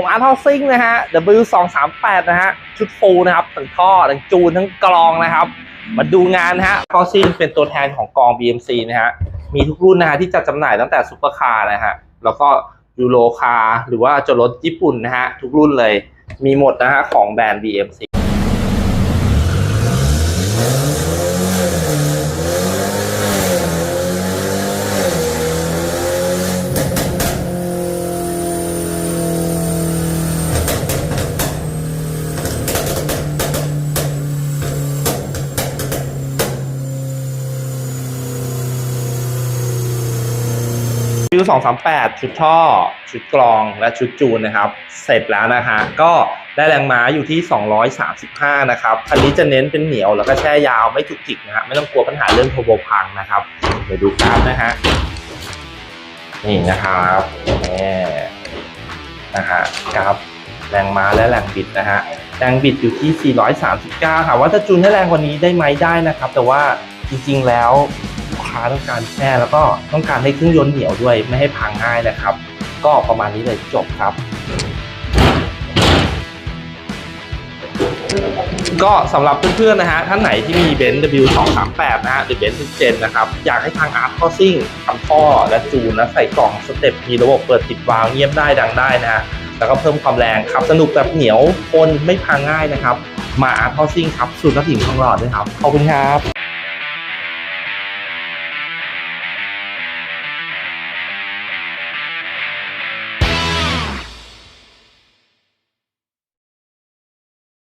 มอาร์ทอซิงนะฮะ W238 นะฮะ ชุดฟูลนะครับทั้งท่อทั้งจูนทั้งกรองนะครับ มาดูงานนะฮะทอซิงเป็นตัวแทนของกอง BMC นะฮะ มีทุกรุ่นนะฮะที่จัดจำหน่ายตั้งแต่ซุปเปอร์คาร์นะฮะ แล้วก็ยูโรคาร์หรือว่าจรถญี่ปุ่นนะฮะ ทุกรุ่นเลย มีหมดนะฮะของแบรนด์ BMC คิวสองสามแปดชุดท่อ ชุดกรองและชุดจูนนะครับ เสร็จแล้วนะฮะก็ได้แรงม้าอยู่ที่ 235 นะครับอันนี้จะเน้นเป็นเหนียวแล้วก็แช่ยาวไม่จุกจิกนะฮะไม่ต้องกลัวปัญหาเรื่องโทรโบพังนะครับเดี๋ยวดูกราฟนะฮะนี่นะครับนี่นะฮะกราฟแรงม้าและแรงบิดนะฮะแรงบิดอยู่ที่ 439ค่ะว่าจะจูนให้แรงกว่านี้ได้ไหมได้นะครับ แต่ว่าจริงๆแล้ว ค้าต้องการแช่แล้วก็ต้องการให้เครื่องยนต์เหนียวด้วยไม่ให้พังง่ายนะครับ ก็ประมาณนี้เลยจบครับ ก็สำหรับเพื่อนๆนะฮะท่านไหนที่มีเบนซ์ W238 นะฮะหรือเบนซ์ทุกเจนนะครับ อยากให้ทางอาร์ตคอซิ่งทำท่อและจูนและใส่กล่องสเต็ปมีระบบเปิดปิดวาล์วเงียบได้ดังได้นะฮะแล้วก็เพิ่มความแรงขับสนุกแบบเหนียวทนไม่พังง่ายนะครับ มาอาร์ตคอซิ่งครับสูตรกระถิ่นทองหลอดด้วยครับขอบคุณครับ